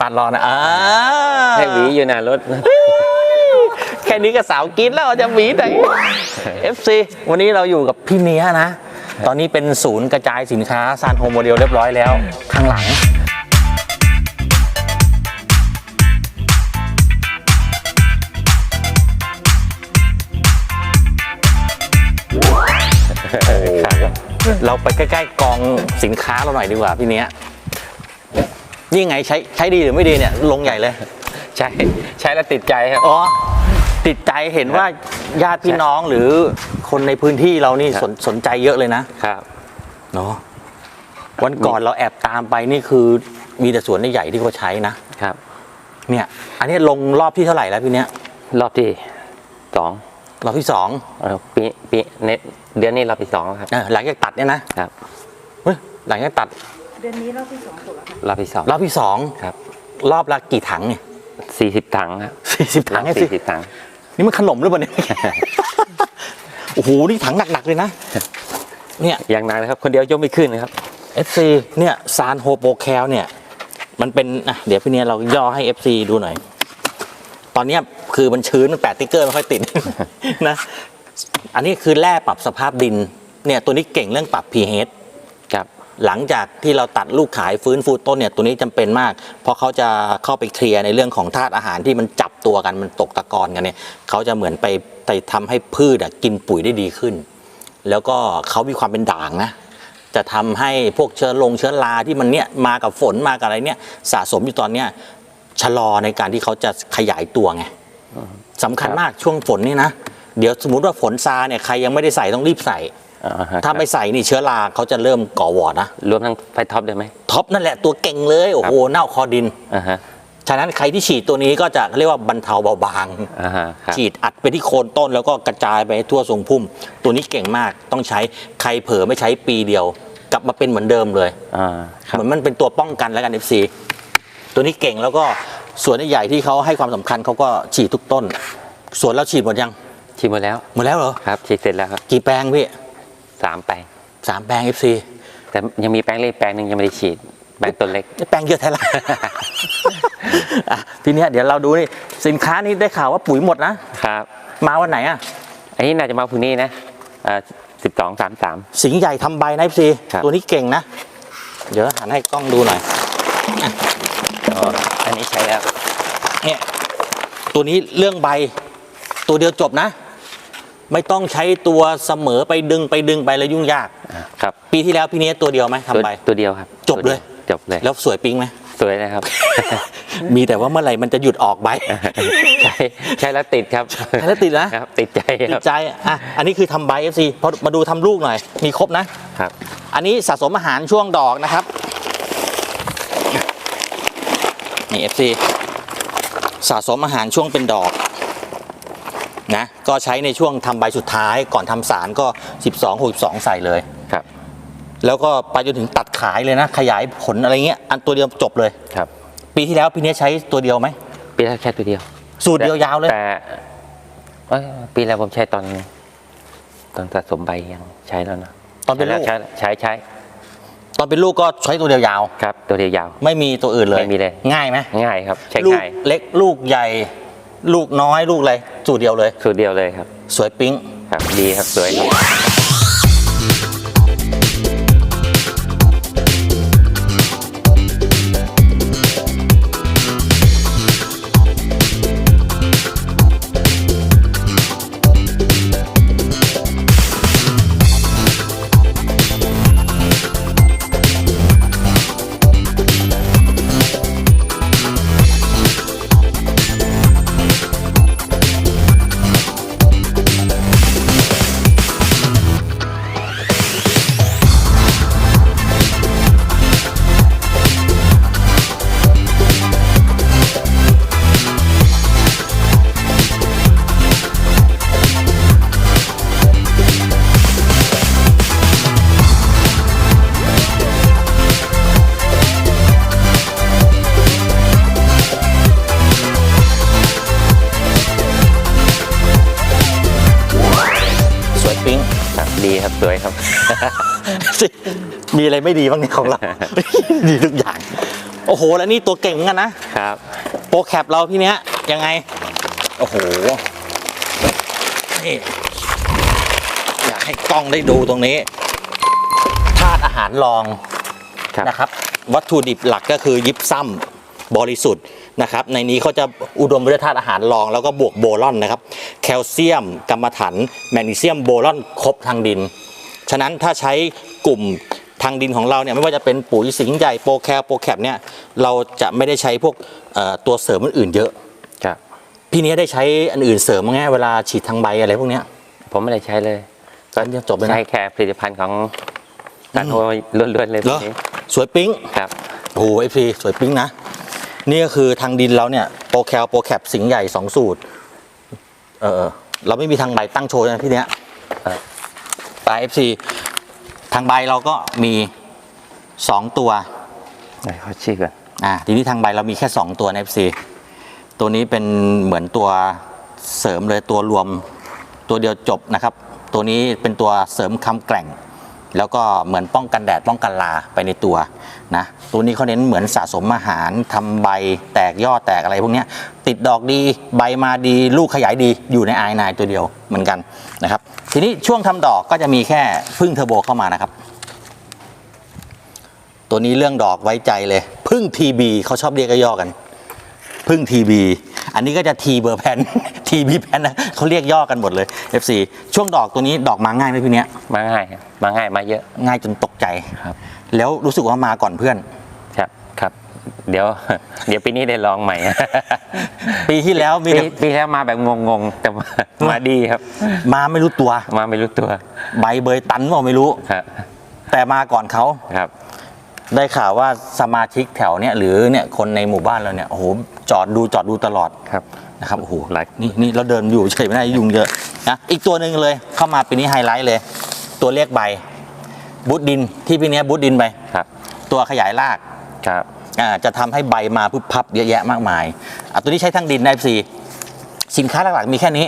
ปาดรอนะอ่าให้หวีอยู่หน้ารถ แค่นี้ก็สาวกินแล้วจะหวีไหน FC วันนี้เราอยู่กับพี่เนี้ยนะ ตอนนี้เป็นศูนย์กระจายสินค้าซานโฮโมเดลเรียบร้อยแล้ว ข้างหลังเราไปใกล้ ๆ กองสินค้าเราหน่อยดีกว่าพี่เนี้ย นี่ไงใช้ใช้ดีหรือไม่ดีเนี่ยลงใหญ่เลย ใช้ใช้แล้วติดใจครับ อ๋อ ติดใจเห็นว่าญาติพี่น้องหรือคนในพื้นที่เรานี่ครับสนสนใจเยอะเลยนะครับเนาะวันก่อนเราแอบตามไปนี่คือมีแต่สวนใหญ่ๆที่เขาใช้นะครับ เนี่ย อันนี้ลงรอบที่เท่าไหร่แล้วพี่เนี้ยรอบที่สองรอบที่สองเอ่อปีปีเนเดือนนี้รอบที่สองแล้วครับเออหลังจากตัดเนี่ยนะครับเฮ้ยหลังจากตัดเดือนนี้รอบที่สองถูกแล้วค่ะรอบที่สองรอบที่สองครับ รอบละกี่ถังเนี่ยสี่สิบถังครับสี่สิบถังไงสิสี่สิบถัง นี่มันขนมหรือเปล่าเนี่ยโอ้โหนี่ถังหนักๆเลยนะ เนี่ยอย่างหนักเลยครับ คนเดียวยกไม่ขึ้นนะครับ FC เนี่ยซานโฮโปแคลเนี่ย มันเป็นอะเดี๋ยวพี่เนี่ยเราย่อให้ FC ดูหน่อย ตอนเนี้ยคือมันชื้นมันแปะติ๊กเกอร์ไม่ค่อยติดนะ อันนี้คือแร่ปรับสภาพดิน เนี่ยตัวนี้เก่งเรื่องปรับ pH ครับ หลังจากที่เราตัดลูกขายฟื้นฟูต้นเนี่ยตัวนี้จำเป็นมาก เพราะเขาจะเข้าไปเคลียร์ในเรื่องของธาตุอาหารที่มันจับตัวกันมันตกตะกอนกันเนี่ยเขาจะเหมือนไปไปทำให้พืชอะกินปุ๋ยได้ดีขึ้น แล้วก็เขามีความเป็นด่างนะจะทำให้พวกเชื้อลงเชื้อราที่มันเนี่ยมากับฝนมากับอะไรเนี่ยสะสมอยู่ตอนเนี้ยชะลอในการที่เขาจะขยายตัวไงสำคัญมากช่วงฝนนี่นะเดี๋ยวสมมติว่าฝนซาเนี่ยใครยังไม่ได้ใส่ต้องรีบใส่อ่าฮะ ถ้าไม่ใส่นี่เชื้อราเขาจะเริ่มก่อวอร์ดนะรวมทั้งไฟท็อปด้วยไหมท็อปนั่นแหละตัวเก่งเลยโอ้โหเน่าคอดินอ่าฮะฉะนั้นใครที่ฉีดตัวนี้ก็จะเรียกว่าบรรเทาเบาบางอ่าฮะครับฉีดอัดไปที่โคนต้นแล้วก็กระจายไปให้ทั่วทรงพุ่ม ตัวนี้เก่งมากต้องใช้ใครเผลอไม่ใช้ปีเดียว กลับมาเป็นเหมือนเดิมเลยอ่าครัเหบมือนมันเป็นตัวป้องกันแล้วกัน FC ตัวนี้เก่งแล้วก็สวนใหญ่ๆที่เขาให้ความสำคัญเขาก็ฉีดทุกต้นสวนเราฉีดหมดยังชิมหมดแล้วหมดแล้วเหรอครับฉีดเสร็จแล้วครับกี่แปลงพี่ สามแปลงสามแปลง FC แต่ยังมีแปลงเล็กแปลงหนึ่งยังไม่ได้ฉีดแปลงต้นเล็กแปลงเยอะแท้ละอะทีเนี้ยเดี๋ยวเราดูนี่สินค้านี้ได้ข่าวว่าปุ๋ยหมดนะครับ มาวันไหนอะอันนี้น่าจะมาพรุ่งนี้นะสิบสองสามสาม สิงห์ใหญ่ทำใบนะพี่ครับ ตัวนี้เก่งนะ เดี๋ยวหันให้กล้องดูหน่อย อันนี้ใช้แล้ว เนี่ยตัวนี้เรื่องใบตัวเดียวจบนะ ไม่ต้องใช้ตัวเสมอไปดึงไปดึงไปแล้วยุ่งยาก ครับปีที่แล้วพี่เนี้ยตัวเดียวไหมทำตัวใบตัวเดียวครับ จบเลย จบเลย แล้วสวยปิ๊งไหมสวยนะครับ มีแต่ว่าเมื่อไหร่มันจะหยุดออกใบใช้ใช้แล้วติดครับใช้แล้วติดนะครับติดใจติครัดบใจอะอันนี้คือทำใบเอฟซีพอมาดูทำลูกหน่อย มีครบนะครับ อันนี้สะสมอาหารช่วงดอกนะครับนี่ FC สะสมอาหารช่วงเป็นดอก นะก็ใช้ในช่วงทำใบสุดท้ายก่อนทำสารก็ 12 62 ใส่เลยครับ แล้วก็ไปจนถึงตัดขายเลยนะ ขยายผลอะไรเงี้ยอันตัวเดียวจบเลยครับ ปีที่แล้วปีนี้ใช้ตัวเดียวไหมปีแรกแค่ตัวเดียว สูตรเดียวยาวเลยแต่เอ้ยปีแล้วผมใช้ตอนตอนสะสมใบยังใช้แล้วนะตอนเป็นลูกใช้แล้วใช้ใช้ ตอนเป็นลูกก็ใช้ตัวเดียวยาวครับ ตัวเดียวยาว ไม่มีตัวอื่นเลยไม่มีเลยง่ายไหมง่ายครับ ใช้ลูกง่ายเล็กลูกใหญ่ ลูกน้อยลูกอะไรสูตรเดียวเลย สูตรเดียวเลยครับ สวยปิ๊งครับดีครับสวยครับ ปิ๊งครับดีครับสวยครับ มีอะไรไม่ดีบ้างเนี่ยของเรา ดีทุกอย่าง โอ้โห แล้วนี่ตัวเก่งเหมือนกันนะครับโปรแคปเราพี่เนี้ยยังไง โอ้โหนี่อยากให้กล้องได้ดูตรงนี้ธาตุอาหารรองครับ นะครับ วัตถุดิบหลักก็คือยิปซัม บริสุทธิ์นะครับ ในนี้เขาจะอุดมไปด้วยธาตุอาหารรอง แล้วก็บวกโบรอนนะครับ แคลเซียมกรรมะถัน แมกนีเซียมโบรอนครบทางดิน ฉะนั้นถ้าใช้กลุ่มทางดินของเราเนี่ยไม่ว่าจะเป็นปุ๋ยสิงห์ใหญ่โปรแคลโปรแคปเนี่ยเราจะไม่ได้ใช้พวกเอ่อตัวเสริมอื่นๆเยอะครับพี่เนี้ยได้ใช้อันอื่นเสริมมั้งไงเวลาฉีดทางใบอะไรพวกเนี้ยผมไม่ได้ใช้เลยก็จบเลยนะใช้แค่ผลิตภัณฑ์ของตันโฮล้วนๆเลยเหรอพวกนี้สวยปิ๊งครับโอ้โหไอพีสวยปิ๊งนะ นี่ก็คือทางดินเราเนี่ยโปรแคลโปรแคปสิงห์ใหญ่สองสูตร เออเราไม่มีทางใบตั้งโชว์นะพี่เนี้ยครับปลายเอฟซีทางใบเราก็มีสองตัวไหนขอชื่อก่อนอ่าทีนี้ทางใบเรามีแค่2ตัวใน FC ตัวนี้เป็นเหมือนตัวเสริมเลยตัวรวมตัวเดียวจบนะครับ ตัวนี้เป็นตัวเสริมคำแกร่ง แล้วก็เหมือนป้องกันแดดป้องกันลาไปในตัวนะตัวนี้เขาเน้นเหมือนสะสมอาหารทำใบแตกยอดแตกอะไรพวกนี้ติดดอกดีใบมาดีลูกขยายดีอยู่ในไอนายตัวเดียวเหมือนกันนะครับ ทีนี้ช่วงทำดอกก็จะมีแค่พึ่งเทอร์โบเข้ามานะครับ ตัวนี้เรื่องดอกไว้ใจเลยพึ่ง TB เขาชอบเรียกย่อกัน พึ่ง TB อันนี้ก็จะ T เบอร์แพน TB แพนนะเขาเรียกย่อกันหมดเลย FC ช่วงดอกตัวนี้ดอกมาง่ายไหมพี่เนี้ยมาง่ายครับมาง่ายมาเยอะง่ายจนตกใจครับ แล้วรู้สึกว่ามาก่อนเพื่อน ครับครับ เดี๋ยว เดี๋ยวปีนี้ได้ลองใหม่ ปีที่แล้วมีปีแต่ปีแล้วมาแบบงงๆแต่มามาดีครับ มาไม่รู้ตัว มาไม่รู้ตัวใบเบยตันว่าไม่รู้ ครับแต่มาก่อนเขา ครับ ได้ข่าวว่าสมาชิกแถวเนี้ยหรือเนี่ยคนในหมู่บ้านเราเนี่ยโอ้โหจอดดูจอดดูตลอดครับนะครับโอ้โหหลายนี่นี่เราเดินอยู่เฉยไม่ได้ยุงเยอะนะอีกตัวหนึ่งเลยเข้ามาปีนี้ไฮไลท์เลย ตัวเรียกใบบูดดินที่พี่เนี้ยบูดดินไปครับ ตัวขยายรากครับอ่าจะทำให้ใบมาพึบพับเยอะแยะมากมายอะตัวนี้ใช้ทั้งดินได้สีสินค้าหลักๆมีแค่นี้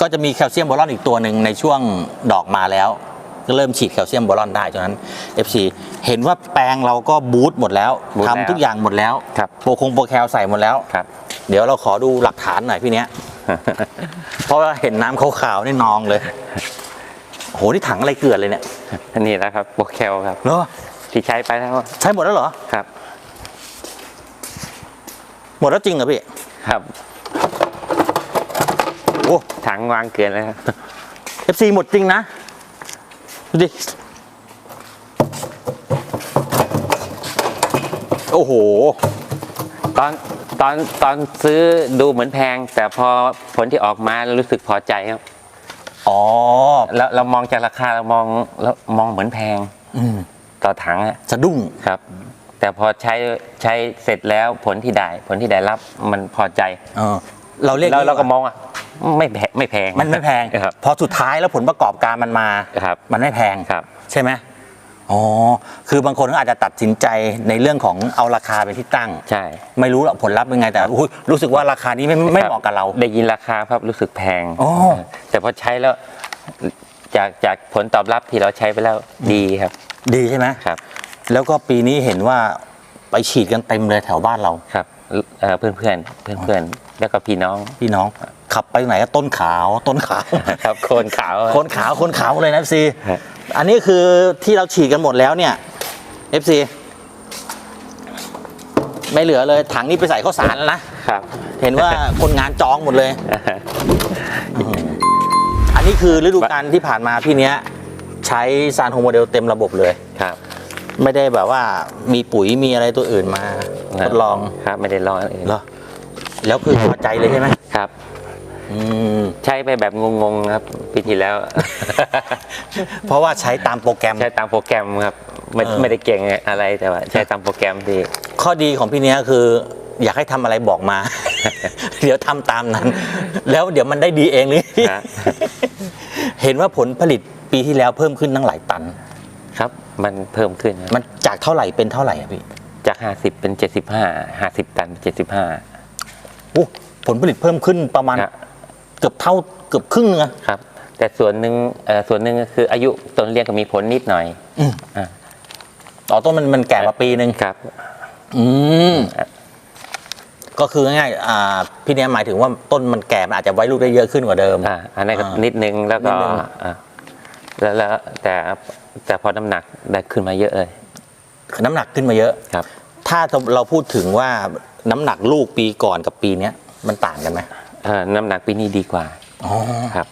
ก็จะมีแคลเซียมโบรอนอีกตัวหนึ่งในช่วงดอกมาแล้ว ก็เริ่มฉีดแคลเซียมโบรอนได้ฉะนั้น FC เห็นว่าแปลงเราก็บูทหมดแล้วบูทแล้วทำทุกอย่างหมดแล้วครับ โปรคงโปรแคลใส่หมดแล้ว ครับ เดี๋ยวเราขอดูหลักฐานหน่อยพี่เนี้ย เพราะว่าเห็นน้ำขาวๆนี่นองเลยโหนี่ถังอะไรเกลือนเลยเนี่ยอันนี้แหล้วครับโปรแคลครับเหรอที่ใช้ไปแล้วใช้หมดแล้วเหรอ ครับ หมดแล้วจริงเหรอพี่ ครับโอ้ ถังวางเกินแล้วครับเอฟซีหมดจริงนะ ดูดิ โอ้โห ตอนตอนตอนซื้อดูเหมือนแพง แต่พอผลที่ออกมารู้สึกพอใจครับ อ๋อ แล้วเรามองจากราคาเรามองแล้วมองเหมือนแพง อืมต่อถังอะสะดุ้งครับ แต่พอใช้ใช้เสร็จแล้วผลที่ได้ ผลที่ได้รับมันพอใจ เออเราเรียกแล้วเราก็มองอะ ไม่แพงไม่แพงมันไม่แพงครับพอสุดท้ายแล้วผลประกอบการมันมาครับมันไม่แพงครับ ใช่ไหมอ๋อ คือบางคนก็อาจจะตัดสินใจในเรื่องของเอาราคาเป็นที่ตั้ง ใช่ ไม่รู้หรอกผลลัพธ์เป็นไงแต่อุ๊ยรู้สึกว่าราคานี้ไม่ไม่คบเหมาะกับเรา ได้ยินราคาครับรู้สึกแพงอ๋อแต่พอใช้แล้วจากจากผลตอบรับที่เราใช้ไปแล้วดีครับ ดีใช่ไหมครับ แล้วก็ปีนี้เห็นว่าไปฉีดกันเต็มเลยแถวบ้านเราครับเพื่อนเพื่อนเพื่อนเพื่อนๆแล้วก็พี่น้องพี่น้อง ขับไปไหนก็ต้นขาวต้นขาวครับโคนขาวคนขาวคนขาวเลยนะ FC ฮะอันนี้คือที่เราฉีดกันหมดแล้วเนี่ย FC ไม่เหลือเลยถังนี้ไปใส่ข้าวสารแล้วนะครับ เห็นว่าคนงานจองหมดเลย อันนี้คือฤดูกาลที่ผ่านมาพี่เนี้ย ใช้ซานโฮโมเดลเต็มระบบเลยครับ ไม่ได้แบบว่ามีปุ๋ยมีอะไรตัวอื่นมาทดลองครับไม่ได้ลองอันอื่นเหรอแล้วคือพอใจเลยใช่ไหมครับ อืมใช้ไปแบบงงๆครับปีที่แล้ว เพราะว่าใช้ตามโปรแกรม ใช้ตามโปรแกรมครับไม่เออ ไม่ได้เก่งอะไรแต่ว่า ใช้ตามโปรแกรมที่ข้อดีของพี่เนี้ยคือ อยากให้ทำอะไรบอกมา เดี๋ยวทำตามนั้น แล้วเดี๋ยวมันได้ดีเองเลยครับเห็นว่าผลผลิตปีที่แล้วเพิ่มขึ้นตั้งหลายตัน ครับ มันเพิ่มขึ้นครับมันจากเท่าไหร่เป็นเท่าไหร่อะพี่จาก 50 เป็น 75 50 ตันเป็น75โอ้ผลผลิตเพิ่มขึ้นประมาณครับเกือบเท่าเกือบครึ่งนึงอะครับ แต่ส่วนหนึ่งเอ่อส่วนหนึ่งก็คืออายุต้นเรียงก็มีผลนิดหน่อยอืมอ่าต่อต้นมันมันแก่มาปีนึงครับ อืมก็คือง่ายๆอ่าพี่เนี้ยหมายถึงว่าต้นมันแก่มันอาจจะไว้ลูกได้เยอะขึ้นกว่าเดิมอ่าอันนั้นก็อ่านินิดนึงแล้วก็นิดนึงอ่าแล้วแล้วแต่แต่พอน้ำหนักได้ขึ้นมาเยอะเลยน้ำหนักขึ้นมาเยอะครับ ถ้าเราพูดถึงว่าน้ำหนักลูกปีก่อนกับปีเนี้ยมันต่างกันไหม เอ่อน้ำหนักปีนี้ดีกว่า อ๋อครับ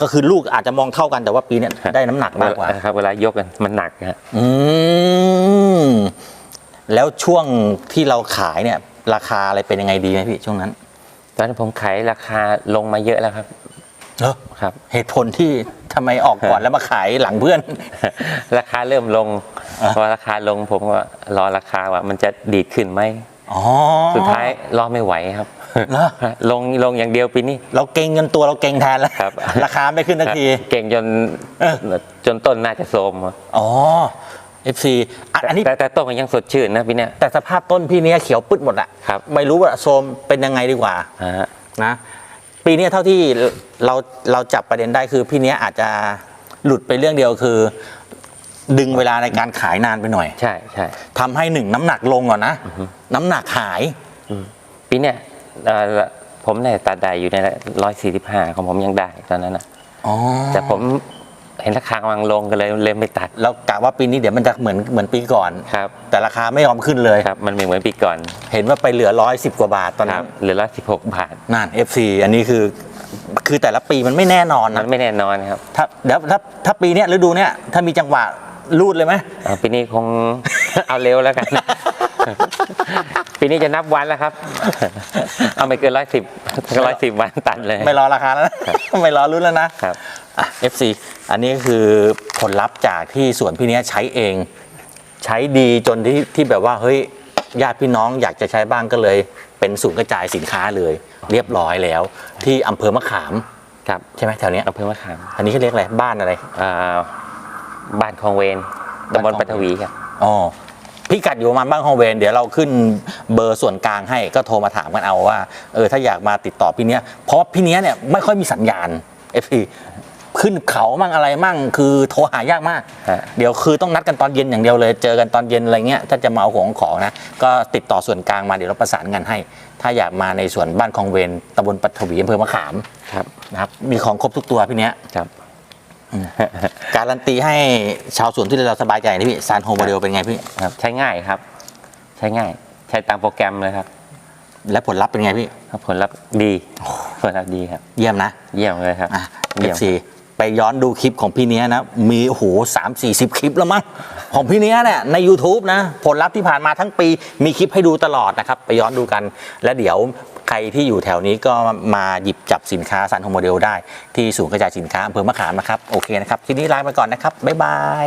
ก็คือลูกอาจจะมองเท่ากันแต่ว่าปีเนี้ยได้น้ำหนักมากกว่า ครับเวลายกกันมันหนักฮะอืม แล้วช่วงที่เราขายเนี่ย ราคาอะไรเป็นยังไงดีไหมพี่ช่วงนั้นตอนนั้นผมขายราคาลงมาเยอะแล้วครับเนอะครับ เหตุผลที่ทำไมออกก่อนแล้วมาขายหลังเพื่อน ราคาเริ่มลงอะพอราคาลงผมก็รอราคาว่ามันจะดีดขึ้นไหมอ๋อ สุดท้ายรอไม่ไหวครับเหรอ ลงลงอย่างเดียวปีนี้ เราเก่งจนตัวเราเก่งแทนแล้วครับ ราคาไม่ขึ้นทันที เก่งจนเออจนต้นน่าจะโทรมอ๋อ FC อะอันนี้แต่แต่ต้นมันยังสดชื่นนะพี่เนี่ยแต่สภาพต้นพี่เนี้ยเขียวปึ๊ดหมดอะครับไม่รู้ว่าโซมเป็นยังไงดีกว่าอ่าฮะนะปีเนี้ยเท่าที่เราเราจับประเด็นได้คือพี่เนี้ยอาจจะหลุดไปเรื่องเดียวคือ ดึงเวลาในการขายนานไปหน่อย ใช่ใช่ทำให้หนึ่งน้ำหนักลงก่อนนะ น้ำหนักหายปีเนี่ย เอ่อผมเนี่ยตัดได้อยู่ในร้อยสี่สิบห้าของผมยังได้ตอนนั้นนะอ๋อแต่ผมเห็นราคากำลังลงก็เลยเลยไม่ตัดแล้วกะว่าปีนี้เดี๋ยวมันจะเหมือนเหมือนปีก่อน ครับแต่ราคาไม่ยอมขึ้นเลย ครับ มันไม่เหมือนปีก่อนเห็นว่าไปเหลือร้อยสิบกว่าบาทตอนคนั้รันบเหลือร้อยสิบหกบาท นั่น FC อันนี้คือ คือแต่ละปีมันไม่แน่นอนมันะนไม่แน่นอนครับถ้าเดี๋ยวถ้าถ้าปีเนี้ยฤดูเนี้ยถ้ามีจังหวะรูดเลยไหมเอ่อปีนี้คง เอาเร็วแล้วกัน ปีนี้จะนับวันแล้วครับ เอาไม่เกินร้อยสิบร้อยสิบวันตัดเลย ไม่รอราคาแล้วนะไม่รอรุ่นแล้วนะครับอะ FC อันนี้คือผลลัพธ์จากที่สวนพี่เนี้ยใช้เอง ใช้ดีจนที่ที่แบบว่าเฮ้ยญาติพี่น้องอยากจะใช้บ้างก็เลย เป็นศูนย์กระจายสินค้าเลย เรียบร้อยแล้ว ที่อำเภอมะขามครับใช่ไหมแถวเนี้ยอำเภอมะขาม อันนี้เขาเรียกอะไรบ้านอะไรอ่าบ้านคลองเวนตำบลปัทวีครับอ๋อ พี่กัดอยู่ประมาณบ้างฮองเวนเดี๋ยวเราขึ้นเบอร์ส่วนกลางให้ก็โทรมาถามกันเอาว่าเออถ้าอยากมาติดต่อพี่เนี้ยเพราะว่าพี่เนี้ยเนี่ยไม่ค่อยมีสัญญาณเอฟพีขึ้นเขามั่งอะไรมั่งคือโทรหายากมาก ฮะ เดี๋ยวคือต้องนัดกันตอนเย็นอย่างเดียวเลย เจอกันตอนเย็นอะไรเงี้ยถ้าจะมาเอาของของนะ ก็ติดต่อส่วนกลางมาเดี๋ยวเราประสานงานให้ ถ้าอยากมาในส่วนบ้านคลองเวนตำบลปัทวีอำเภอมะขามครับนะครับมีของครบทุกตัวพี่เนี้ย ครับ การันตีให้ชาวสวนที่เราสบายใจนะพี่ซานโฮโมเดลเป็นไงพี่ครับ ใช้ง่ายครับ ใช้ง่าย ใช้ตามโปรแกรมเลยครับ และผลลัพธ์เป็นไงพี่ผลลัพธ์ดีผลลัพธ์ดีครับ เยี่ยมนะ เยี่ยมเลยครับอะเยี่ยม FC ไปย้อนดูคลิปของพี่เนี้ยนะ มีโอ้โหสามสี่สิบคลิปแล้วมั้งของพี่เนี้ยเนี่ยใน YouTube นะ ผลลัพธ์ที่ผ่านมาทั้งปี มีคลิปให้ดูตลอดนะครับ ไปย้อนดูกัน และเดี๋ยว ใครที่อยู่แถวนี้ก็มาหยิบจับสินค้าสันโฮโมเดลได้ที่ศูนย์กระจายสินค้าอำเภอมะขามนะครับ โอเคนะครับ ทีนี้ลาไปก่อนนะครับ บ๊ายบาย